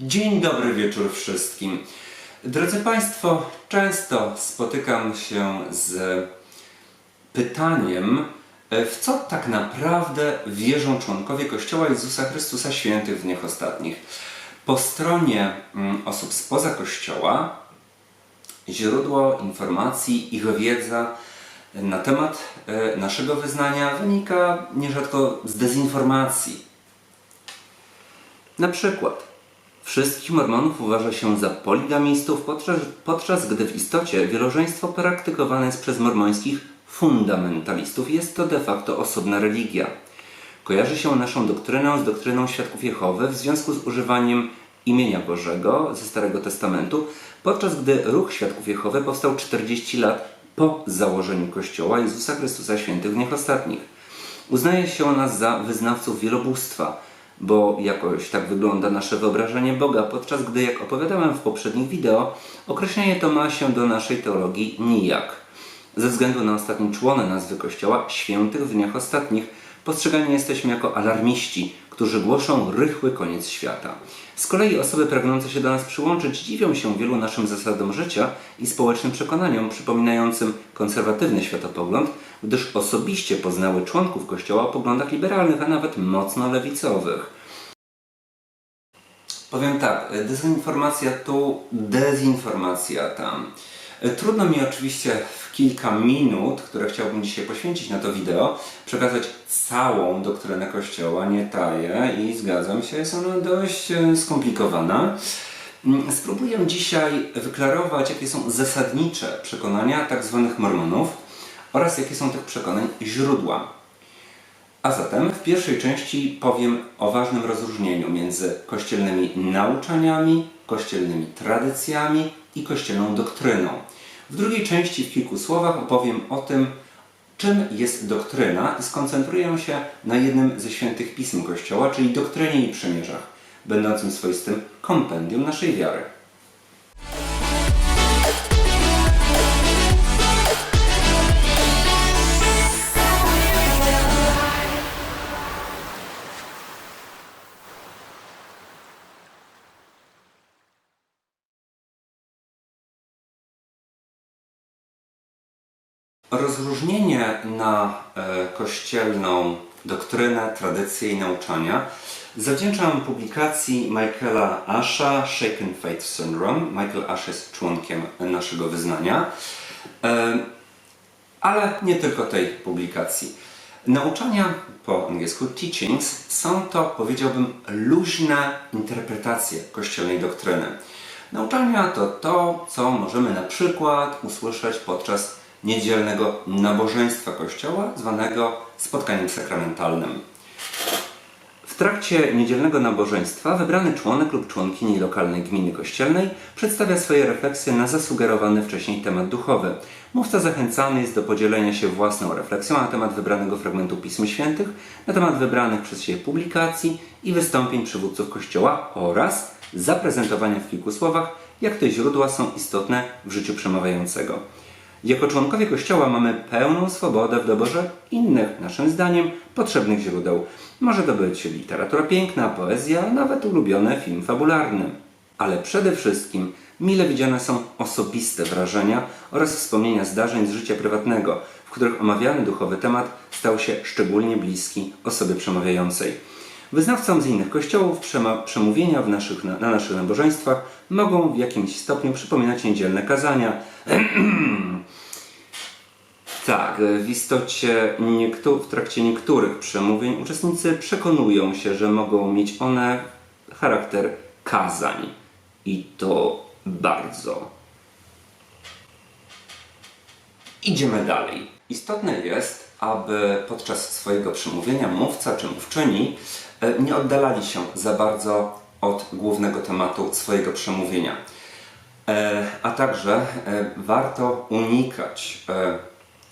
Dzień dobry wieczór wszystkim. Drodzy Państwo, często spotykam się z pytaniem, e, w co tak naprawdę wierzą członkowie Kościoła Jezusa Chrystusa Świętych w dniach ostatnich. Po stronie mm, osób spoza Kościoła źródło informacji, ich wiedza na temat e, naszego wyznania wynika nierzadko z dezinformacji. Na przykład, wszystkich mormonów uważa się za poligamistów, podczas, podczas gdy w istocie wielożeństwo praktykowane jest przez mormońskich fundamentalistów. Jest to de facto osobna religia. Kojarzy się naszą doktrynę z doktryną Świadków Jehowy w związku z używaniem imienia Bożego ze Starego Testamentu, podczas gdy ruch Świadków Jehowy powstał 40 lat po założeniu Kościoła Jezusa Chrystusa Świętych w dniach ostatnich. Uznaje się nas za wyznawców wielobóstwa, bo jakoś tak wygląda nasze wyobrażenie Boga, podczas gdy, jak opowiadałem w poprzednich wideo, określenie to ma się do naszej teologii nijak. Ze względu na ostatni człon nazwy Kościoła, świętych w dniach ostatnich, postrzegani jesteśmy jako alarmiści, którzy głoszą rychły koniec świata. Z kolei osoby pragnące się do nas przyłączyć dziwią się wielu naszym zasadom życia i społecznym przekonaniom przypominającym konserwatywny światopogląd, gdyż osobiście poznały członków Kościoła o poglądach liberalnych, a nawet mocno lewicowych. Powiem tak, dezinformacja tu, dezinformacja tam. Trudno mi oczywiście w kilka minut, które chciałbym dzisiaj poświęcić na to wideo, przekazać całą doktrynę Kościoła, nie taję i zgadzam się, jest ona dość e, skomplikowana. Mm, Spróbuję dzisiaj wyklarować, jakie są zasadnicze przekonania tzw. mormonów oraz jakie są tych przekonań źródła. A zatem w pierwszej części powiem o ważnym rozróżnieniu między kościelnymi nauczaniami, kościelnymi tradycjami i kościelną doktryną. W drugiej części w kilku słowach opowiem o tym, czym jest doktryna i skoncentruję się na jednym ze świętych pism Kościoła, czyli doktrynie i przymierzach, będącym swoistym kompendium naszej wiary. Rozróżnienie na e, kościelną doktrynę, tradycję i nauczania zawdzięczam publikacji Michaela Asha Shaken Faith Syndrome. Michael Ash jest członkiem naszego wyznania, e, ale nie tylko tej publikacji. Nauczania po angielsku teachings są to, powiedziałbym, luźne interpretacje kościelnej doktryny. Nauczania to to, co możemy na przykład usłyszeć podczas niedzielnego nabożeństwa Kościoła, zwanego spotkaniem sakramentalnym. W trakcie niedzielnego nabożeństwa wybrany członek lub członkini lokalnej gminy kościelnej przedstawia swoje refleksje na zasugerowany wcześniej temat duchowy. Mówca zachęcany jest do podzielenia się własną refleksją na temat wybranego fragmentu Pism Świętych, na temat wybranych przez siebie publikacji i wystąpień przywódców Kościoła oraz zaprezentowania w kilku słowach, jak te źródła są istotne w życiu przemawiającego. Jako członkowie Kościoła mamy pełną swobodę w doborze innych, naszym zdaniem, potrzebnych źródeł. Może to być literatura piękna, poezja, nawet ulubiony film fabularny. Ale przede wszystkim mile widziane są osobiste wrażenia oraz wspomnienia zdarzeń z życia prywatnego, w których omawiany duchowy temat stał się szczególnie bliski osobie przemawiającej. Wyznawcom z innych kościołów przemówienia w naszych, na, na naszych nabożeństwach mogą w jakimś stopniu przypominać niedzielne kazania. Tak, w istocie w trakcie niektórych przemówień uczestnicy przekonują się, że mogą mieć one charakter kazań. I to bardzo. Idziemy dalej. Istotne jest, aby podczas swojego przemówienia mówca czy mówczyni e, nie oddalali się za bardzo od głównego tematu swojego przemówienia. E, A także e, warto unikać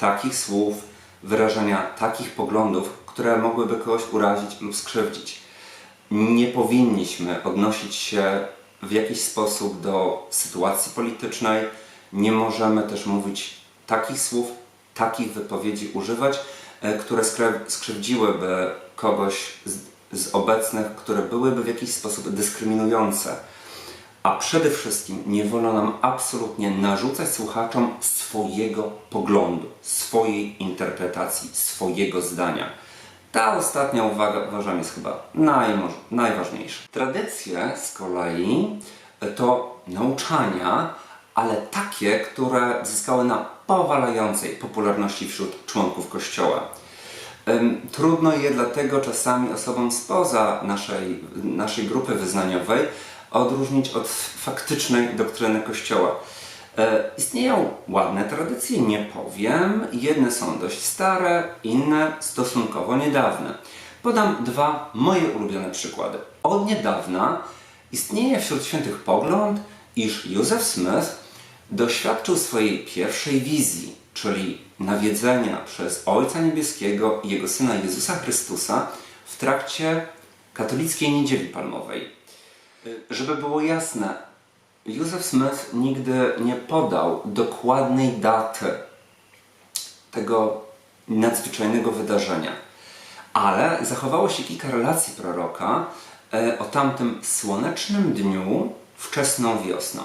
takich słów, wyrażania takich poglądów, które mogłyby kogoś urazić lub skrzywdzić. Nie powinniśmy odnosić się w jakiś sposób do sytuacji politycznej. Nie możemy też mówić takich słów, takich wypowiedzi używać, e, które skrzywdziłyby kogoś z, z obecnych, które byłyby w jakiś sposób dyskryminujące. A przede wszystkim nie wolno nam absolutnie narzucać słuchaczom swojego poglądu, swojej interpretacji, swojego zdania. Ta ostatnia uwaga uważam jest chyba najważniejsza. Tradycje z kolei to nauczania, ale takie, które zyskały na powalającej popularności wśród członków Kościoła. Trudno je dlatego czasami osobom spoza naszej, naszej grupy wyznaniowej odróżnić od faktycznej doktryny Kościoła. E, Istnieją ładne tradycje, nie powiem. Jedne są dość stare, inne stosunkowo niedawne. Podam dwa moje ulubione przykłady. Od niedawna istnieje wśród świętych pogląd, iż Józef Smith doświadczył swojej pierwszej wizji, czyli nawiedzenia przez Ojca Niebieskiego i Jego Syna Jezusa Chrystusa w trakcie katolickiej Niedzieli Palmowej. Y, Żeby było jasne, Józef Smith nigdy nie podał dokładnej daty tego nadzwyczajnego wydarzenia. Ale zachowało się kilka relacji proroka e, o tamtym słonecznym dniu wczesną wiosną.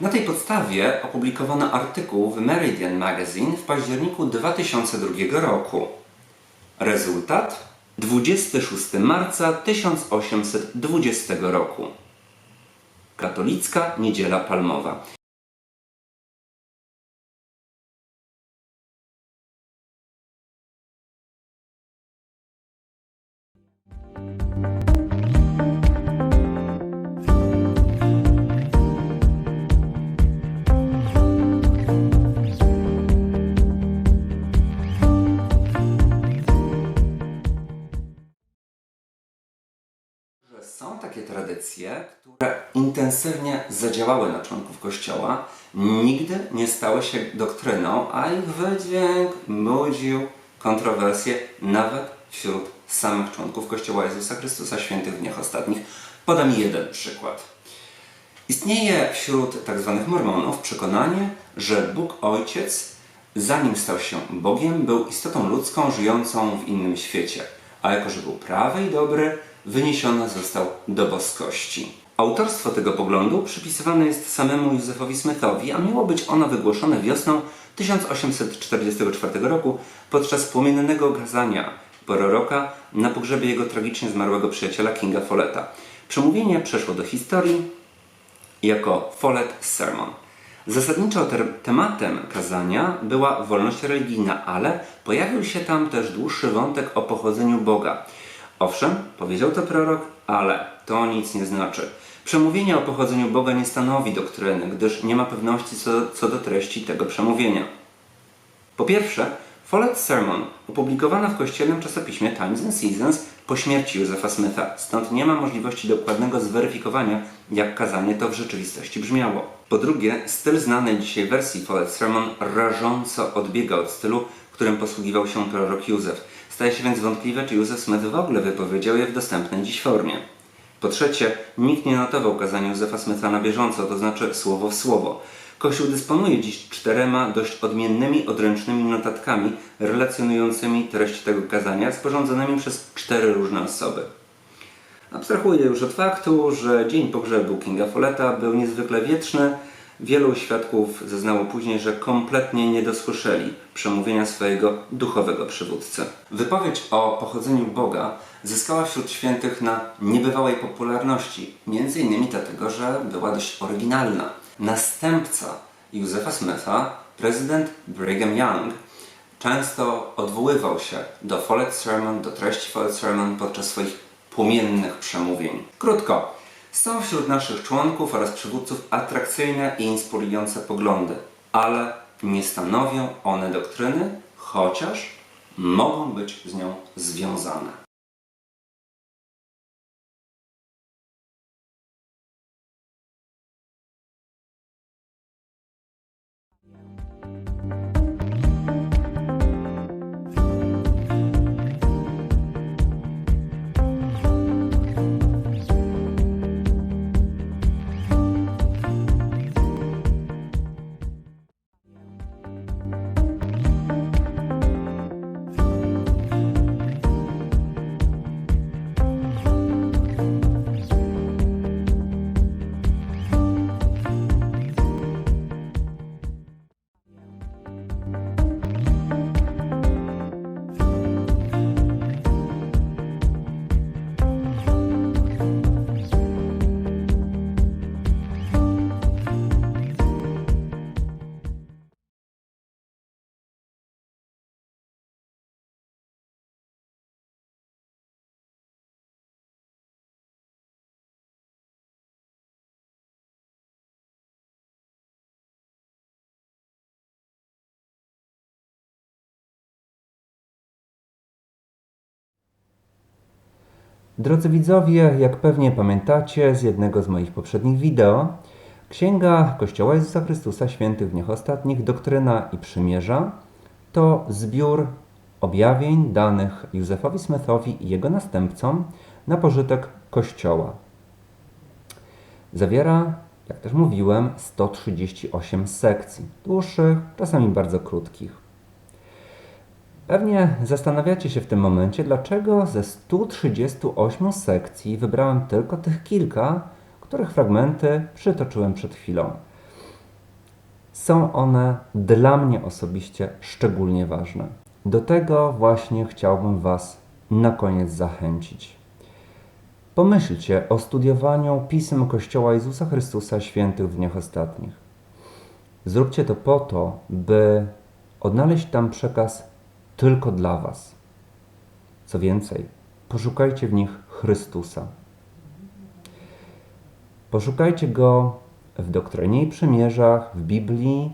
Na tej podstawie opublikowano artykuł w Meridian Magazine w październiku 2002 roku. Rezultat 26 marca 1820 roku. Katolicka Niedziela Palmowa. Tradycje, które intensywnie zadziałały na członków Kościoła, nigdy nie stały się doktryną, a ich wydźwięk budził kontrowersje nawet wśród samych członków Kościoła Jezusa Chrystusa Świętych w dniach ostatnich. Podam jeden przykład. Istnieje wśród tzw. mormonów przekonanie, że Bóg Ojciec, zanim stał się Bogiem, był istotą ludzką żyjącą w innym świecie, a jako że był prawy i dobry, wyniesiony został do boskości. Autorstwo tego poglądu przypisywane jest samemu Józefowi Smithowi, a miało być ono wygłoszone wiosną 1844 roku podczas płomiennego kazania proroka na pogrzebie jego tragicznie zmarłego przyjaciela Kinga Folletta. Przemówienie przeszło do historii jako Follett Sermon. Zasadniczo te- tematem kazania była wolność religijna, ale pojawił się tam też dłuższy wątek o pochodzeniu Boga. Owszem, powiedział to prorok, ale to nic nie znaczy. Przemówienie o pochodzeniu Boga nie stanowi doktryny, gdyż nie ma pewności co, co do treści tego przemówienia. Po pierwsze, Follett Sermon opublikowano w kościelnym czasopiśmie Times and Seasons po śmierci Józefa Smitha, stąd nie ma możliwości dokładnego zweryfikowania, jak kazanie to w rzeczywistości brzmiało. Po drugie, styl znanej dzisiaj wersji Follett Sermon rażąco odbiega od stylu, którym posługiwał się prorok Józef. Staje się więc wątpliwe, czy Józef Smith w ogóle wypowiedział je w dostępnej dziś formie. Po trzecie, nikt nie notował kazania Józefa Smitha na bieżąco, to znaczy słowo w słowo. Kościół dysponuje dziś czterema dość odmiennymi odręcznymi notatkami relacjonującymi treść tego kazania, sporządzonymi przez cztery różne osoby. Abstrahuję już od faktu, że dzień pogrzebu Kinga Folletta był niezwykle wieczny. Wielu świadków zeznało później, że kompletnie nie dosłyszeli przemówienia swojego duchowego przywódcy. Wypowiedź o pochodzeniu Boga zyskała wśród świętych na niebywałej popularności, między innymi dlatego, że była dość oryginalna. Następca Józefa Smitha, prezydent Brigham Young, często odwoływał się do Follett Sermon, do treści Follett Sermon podczas swoich płomiennych przemówień. Krótko, są wśród naszych członków oraz przywódców atrakcyjne i inspirujące poglądy, ale nie stanowią one doktryny, chociaż mogą być z nią związane. Drodzy widzowie, jak pewnie pamiętacie z jednego z moich poprzednich wideo, Księga Kościoła Jezusa Chrystusa Świętych w Dniach Ostatnich, Doktryna i Przymierza to zbiór objawień danych Józefowi Smithowi i jego następcom na pożytek Kościoła. Zawiera, jak też mówiłem, 138 sekcji, dłuższych, czasami bardzo krótkich. Pewnie zastanawiacie się w tym momencie, dlaczego ze 138 sekcji wybrałem tylko tych kilka, których fragmenty przytoczyłem przed chwilą. Są one dla mnie osobiście szczególnie ważne. Do tego właśnie chciałbym Was na koniec zachęcić. Pomyślcie o studiowaniu pism Kościoła Jezusa Chrystusa Świętych w dniach ostatnich. Zróbcie to po to, by odnaleźć tam przekaz tylko dla Was. Co więcej, poszukajcie w nich Chrystusa. Poszukajcie go w doktrynie i przymierzach, w Biblii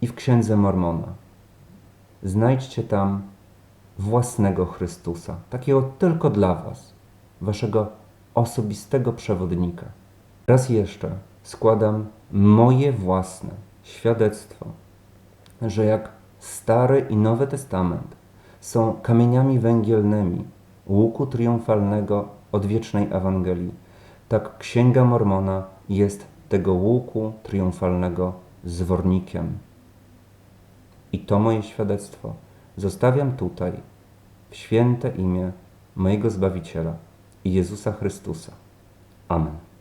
i w Księdze Mormona. Znajdźcie tam własnego Chrystusa, takiego tylko dla Was, Waszego osobistego przewodnika. Raz jeszcze składam moje własne świadectwo, że jak Stary i Nowy Testament są kamieniami węgielnymi łuku triumfalnego odwiecznej Ewangelii, tak Księga Mormona jest tego łuku triumfalnego zwornikiem. I to moje świadectwo zostawiam tutaj, w święte imię mojego Zbawiciela i Jezusa Chrystusa. Amen.